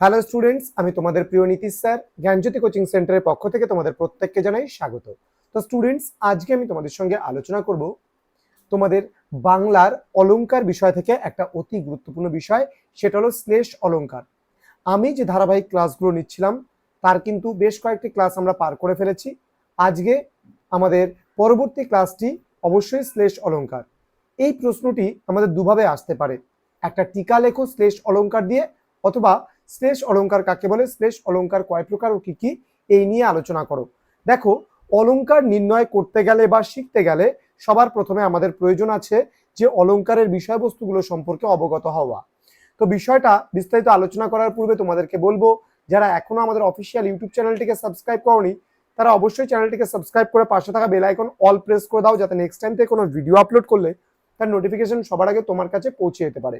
Hello students আমি তোমাদের প্রিয় নীতিশ স্যার, জ্ঞানজ্যোতি কোচিং সেন্টারের পক্ষ থেকে তোমাদের প্রত্যেককে জানাই স্বাগত। তো স্টুডেন্টস আজকে আমি তোমাদের সঙ্গে আলোচনা করব তোমাদের বাংলার অলঙ্কার বিষয় থেকে একটা অতি গুরুত্বপূর্ণ বিষয়, সেটা হলো শ্লেষ অলংকার। আমি যে ধারাবাহিক ক্লাসগুলো নিচ্ছিলাম, তার কিন্তু বেশ কয়েকটি ক্লাস আমরা পার করে ফেলেছি। আজকে আমাদের পরবর্তী ক্লাসটি অবশ্যই শ্লেষ অলংকার। এই প্রশ্নটি আমাদের দুভাবে আসতে পারে। একটা টিকা লেখো শ্লেষ অলংকার দিয়ে, অথবা শ্লেষ অলংকার কাকে বলে? শ্লেষ অলংকার কয় প্রকার ও কি কি? এই নিয়ে আলোচনা করো। দেখো, অলঙ্কার নির্ণয় করতে গেলে বা শিখতে গেলে সবার প্রথমে আমাদের প্রয়োজন আছে যে অলংকারের বিষয়বস্তুগুলো সম্পর্কে অবগত হওয়া। তো বিষয়টা বিস্তারিত আলোচনা করার পূর্বে তোমাদেরকে বলব, যারা এখনও আমাদের অফিসিয়াল ইউটিউব চ্যানেলটিকে সাবস্ক্রাইব করনি, তারা অবশ্যই চ্যানেলটিকে সাবস্ক্রাইব করে পাশে থাকা বেল আইকন অল প্রেস করে দাও, যাতে নেক্সট টাইম থেকে কোনো ভিডিও আপলোড করলে তার নোটিফিকেশন সবার আগে তোমার কাছে পৌঁছে যেতে পারে।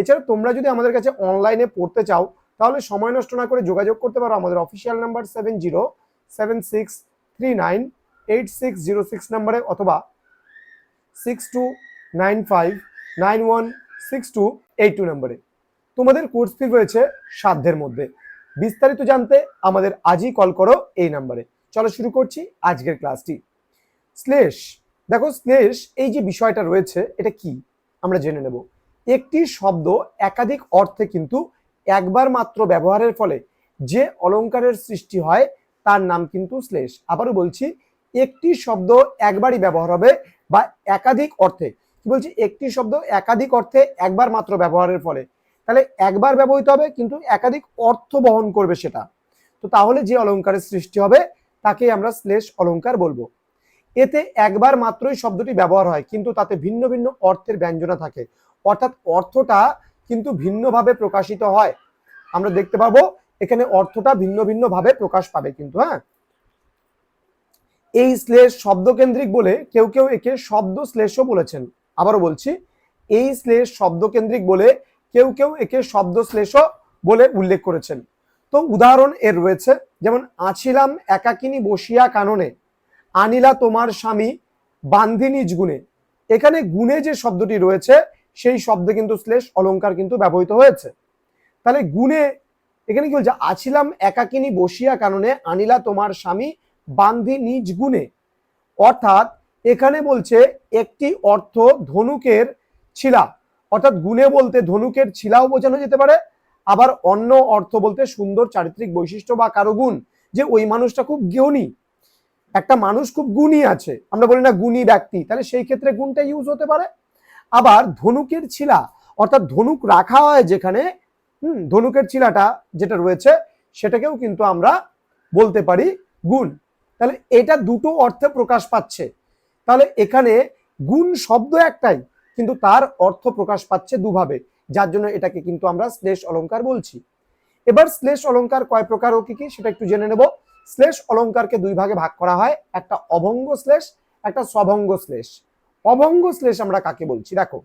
এছাড়া তোমরা যদি আমাদের কাছে অনলাইনে পড়তে চাও, তাহলে সময় নষ্ট না করে যোগাযোগ করতে পারো আমাদের official number seven zero seven six three nine eight six zero six নাম্বারে অথবা six two nine five nine one six two eight two নাম্বারে তোমাদের কোর্স ফি রয়েছে সাধ্যের মধ্যে। বিস্তারিত জানতে আমাদের আজই কল করো এই নাম্বারে চলো শুরু করছি আজকের ক্লাসটি শ্লেষ, দেখো শ্লেষ, এই যে বিষয়টা রয়েছে, এটা কি? আমরা জেনে নেব। একটি শব্দ একাধিক অর্থে কিন্তু একবার মাত্র ব্যবহারের ফলে যে অলংকারের সৃষ্টি হয়, তার নাম কিন্তু শ্লেষ। আবারও বলছি, একটি শব্দ একবারই ব্যবহার হবে বা একাধিক অর্থে। কি বলছি? একটি শব্দ একাধিক অর্থে একবার মাত্র ব্যবহারের ফলে। তাহলে একবার ব্যবহৃত হবে, কিন্তু একাধিক অর্থ বহন করবে সেটা। তো তাহলে যে অলংকারের সৃষ্টি হবে তাকে আমরা শ্লেষ অলংকার বলব। এতে একবার মাত্রই শব্দটি ব্যবহার হয়, কিন্তু তাতে ভিন্ন ভিন্ন অর্থের ব্যঞ্জনা থাকে। অর্থাৎ অর্থটা কিন্তু ভিন্নভাবে প্রকাশিত হয়। আমরা দেখতে পাবো, এখানে অর্থটা ভিন্ন ভিন্ন ভাবে প্রকাশ পাবে কিন্তু হ্যাঁ? এই শ্লেষ শব্দকেন্দ্রিক বলে কেউ কেউ একে শব্দ শ্লেষও বলেছেন। আবারও বলছি, এই শ্লেষ শব্দকেন্দ্রিক বলে কেউ কেউ একে শব্দ শ্লেষও বলে উল্লেখ করেছেন। তো উদাহরণ এর রয়েছে, যেমন, আছিলাম একাকিনী বসিয়া কাননে। আনিলা তোমার স্বামী বান্ধি নিজ গুণে। এখানে গুণে যে শব্দটি রয়েছে, সেই শব্দে কিন্তু শ্লেষ অলংকার কিন্তু ব্যবহৃত হয়েছে। তাহলে গুণে এখানে কি বলছে, আছিলাম একাকিনী বসিয়া কারণে আনিলা তোমার স্বামী বান্ধি নিজ গুণে। অর্থাৎ এখানে বলছে, একটি অর্থ ধনুকের ছিলা। অর্থাৎ গুণে বলতে ধনুকের ছিলাও বোঝানো যেতে পারে, আবার অন্য অর্থ বলতে সুন্দর চারিত্রিক বৈশিষ্ট্য বা কারও গুণ যে ওই মানুষটা খুব জ্ঞানী একটা মানুষ খুব গুণী আছে, আমরা বলি না গুণী ব্যক্তি, তাহলে সেই ক্ষেত্রে গুণটা ইউজ হতে পারে। আবার ধনুকের ছিলা, অর্থাৎ ধনুক রাখা হয় যেখানে, হুম, ধনুকের ছিলাটা যেটা রয়েছে, সেটাকেও কিন্তু আমরা বলতে পারি গুণ। তাহলে এটা দুটো অর্থে প্রকাশ পাচ্ছে। তাহলে এখানে গুণ শব্দ একটাই, কিন্তু তার অর্থ প্রকাশ পাচ্ছে দুভাবে, যার জন্য এটাকে কিন্তু আমরা শ্লেষ অলঙ্কার বলছি। এবার শ্লেষ অলংকার কয় প্রকার ও কি কি, সেটা একটু জেনে নেব। শ্লেষ অলংকারকে দুই ভাগে ভাগ করা হয়, একটা অভঙ্গ শ্লেষ একটা সভঙ্গ শ্লেষ অভঙ্গ শ্লেষ আমরা কাকে বলছি? দেখো,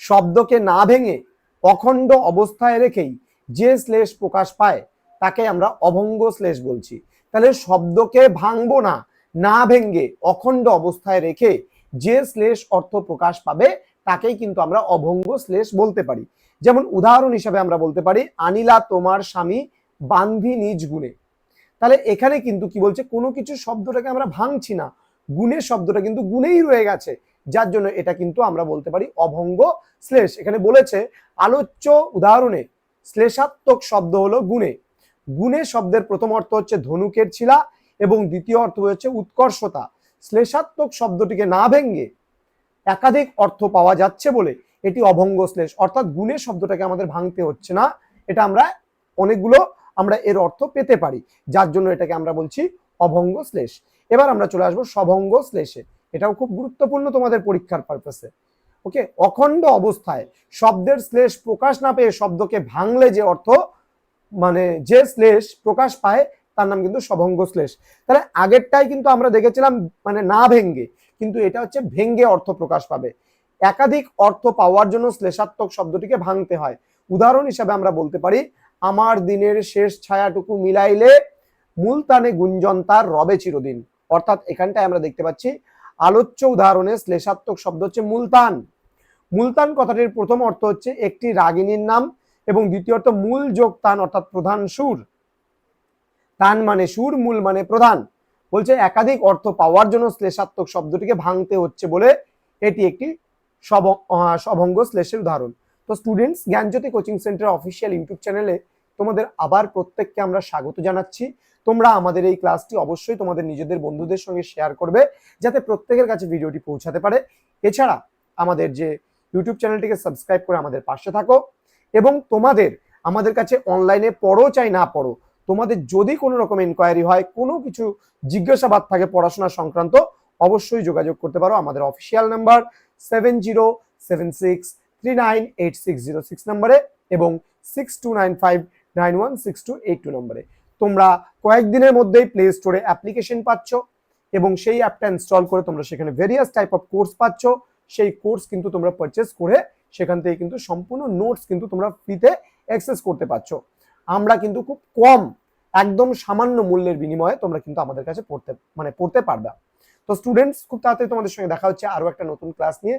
শব্দকে না ভেঙে অখণ্ড অবস্থায় রেখেই যে শ্লেষ প্রকাশ পায়, তাকে আমরা অভঙ্গ শ্লেষ বলছি। তাহলে শব্দকে ভাঙবো না না ভেঙ্গে অখণ্ড অবস্থায় রেখে যে শ্লেষ অর্থ প্রকাশ পাবে, তাকেই কিন্তু আমরা অভঙ্গ শ্লেষ বলতে পারি। যেমন উদাহরণ হিসাবে আমরা বলতে পারি, আনিলা তোমার স্বামী বান্ধি নিজ গুণে। তাহলে এখানে কিন্তু কি বলছে? কোনো কিছু শব্দটাকে আমরা ভাঙছি না। গুণের শব্দটা কিন্তু গুণেই রয়ে গেছে। যার জন্য এটা কিন্তু আমরা বলতে পারি অভঙ্গ শ্লেষ। এখানে বলেছে, আলোচ্য উদাহরণে শ্লেষাত্মক শব্দ হলো গুণে। গুণে শব্দের প্রথম অর্থ হচ্ছে ধনুকের ছিলা এবং দ্বিতীয় অর্থ হচ্ছে উৎকর্ষতা। শ্লেষাত্মক শব্দটিকে না ভেঙ্গে একাধিক অর্থ পাওয়া যাচ্ছে বলে এটি অভঙ্গ শ্লেষ। অর্থাৎ গুণের শব্দটাকে আমাদের ভাঙতে হচ্ছে না। এটা আমরা অনেকগুলো আমরা এর অর্থ পেতে পারি, যার জন্য এটাকে আমরা বলছি অভঙ্গ শ্লেষ। এবার আমরা চলে আসব সভঙ্গ শ্লেষে। এটাও খুব গুরুত্বপূর্ণ তোমাদের পরীক্ষার পারপাসে ওকে অখণ্ড অবস্থায় শব্দের শ্লেষ প্রকাশ না পেয়ে শব্দকে ভাঙলে যে অর্থ মানে যে শ্লেষ প্রকাশ পায়, তার নাম কিন্তু সভঙ্গ শ্লেষ। তাহলে আগেরটাই কিন্তু আমরা দেখেছিলাম মানে না ভেঙ্গে, কিন্তু এটা হচ্ছে ভেঙ্গে অর্থ প্রকাশ পাবে। একাধিক অর্থ পাওয়ার জন্য শ্লেষাত্মক শব্দটিকে ভাঙতে হয়। উদাহরণ হিসাবে আমরা বলতে পারি আমার দিনের শেষ ছায়াটুকু মিলাইলে মুলতানে গুঞ্জন তার রবে চিরদিন। অর্থাৎ এখানটায় আমরা দেখতে পাচ্ছি, আলোচ্য উদাহরণে শ্লেষাত্মক শব্দ হচ্ছে মুলতান। মুলতান কথাটির প্রথম অর্থ হচ্ছে একটি রাগিনীর নাম এবং দ্বিতীয় অর্থ মূল যোগ তান অর্থাৎ প্রধান সুর। তান মানে সুর, মূল মানে প্রধান। বলছে একাধিক অর্থ পাওয়ার জন্য শ্লেষাত্মক শব্দটিকে ভাঙতে হচ্ছে বলে এটি একটি সভঙ্গ শ্লেষের উদাহরণ। তো students Gyanjyoti coaching centre official YouTube চ্যানেলে তোমাদের আবার প্রত্যেককে আমরা স্বাগত জানাচ্ছি। তোমরা আমাদের এই ক্লাসটি অবশ্যই তোমাদের নিজেদের বন্ধুদের সঙ্গে শেয়ার করবে, যাতে প্রত্যেকের কাছে ভিডিওটি পৌঁছাতে পারে। এছাড়া আমাদের যে ইউটিউব চ্যানেলটিকে সাবস্ক্রাইব করে আমাদের পাশে থাকো এবং তোমাদের, আমাদের কাছে অনলাইনে পড়ো চাই না পড়ো, তোমাদের যদি কোনো রকম এনকোয়ারি হয়, কোনো কিছু জিজ্ঞাসাবাদ থাকে পড়াশোনা সংক্রান্ত, অবশ্যই যোগাযোগ করতে পারো। আমাদের official number seven zero seven six three nine eight six zero six নাম্বারে এবং six two nine five nine one six two eight two নম্বরে। তোমরা কয়েকদিনের মধ্যেই প্লে স্টোরে অ্যাপ্লিকেশন পাচ্ছ এবং সেই অ্যাপটা ইনস্টল করে তোমরা সেখানে ভেরিয়াস টাইপ অফ কোর্স পাচ্ছ। সেই কোর্স কিন্তু তোমরা পারচেস করে সেখান থেকে কিন্তু সম্পূর্ণ নোটস কিন্তু তোমরা ফ্রিতে অ্যাক্সেস করতে পারছ। আমরা কিন্তু খুব কম, একদম সামান্য মূল্যের বিনিময়ে তোমরা কিন্তু আমাদের কাছে পড়তে মানে পড়তে পারবে। তো স্টুডেন্টস খুব তাড়াতাড়ি তোমাদের সঙ্গে দেখা হচ্ছে আরও একটা নতুন ক্লাস নিয়ে।